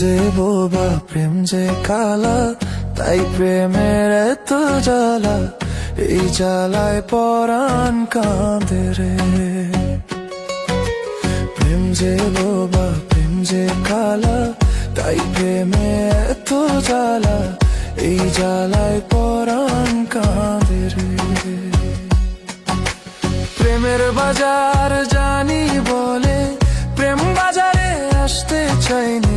যে বোবা, প্রেম যে কালা, তাই প্রেমের এত জ্বালা, এই জ্বালায় পরাণ কাঁদে রে। প্রেম যে বোবা, প্রেম যে কালা, তাই প্রেমে এত জ্বালা, এই জ্বালায় পরাণ কাঁদে রে। প্রেমের বাজার জানি বলে, প্রেম বাজারে আসতে চাইনি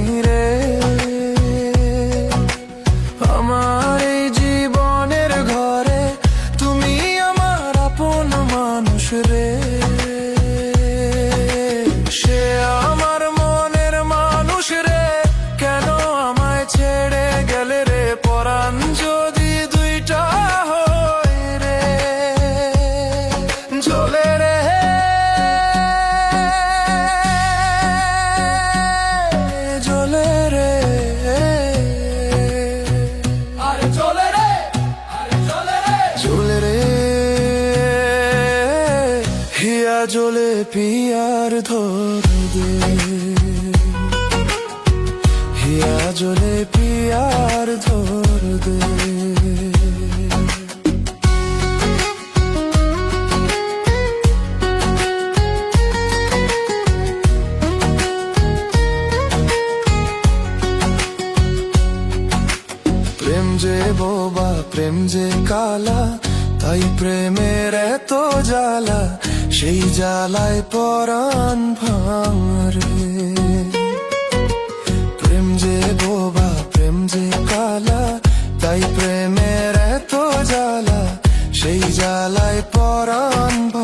মানুষ রে হিয়া জলে পিয়ার ধর দে। হিয়া জলে পিয়ার ধর দে। প্রেম যে বোবা, প্রেম যে কালা, তাই প্রেমের এত জ্বালা। সেই জ্বালায় পরাণ ভাঙরে। প্রেম যে বোবা, প্রেম যে কালা, তাই প্রেমের এত জ্বালা, সেই জ্বালায় পরাণ ভাঙ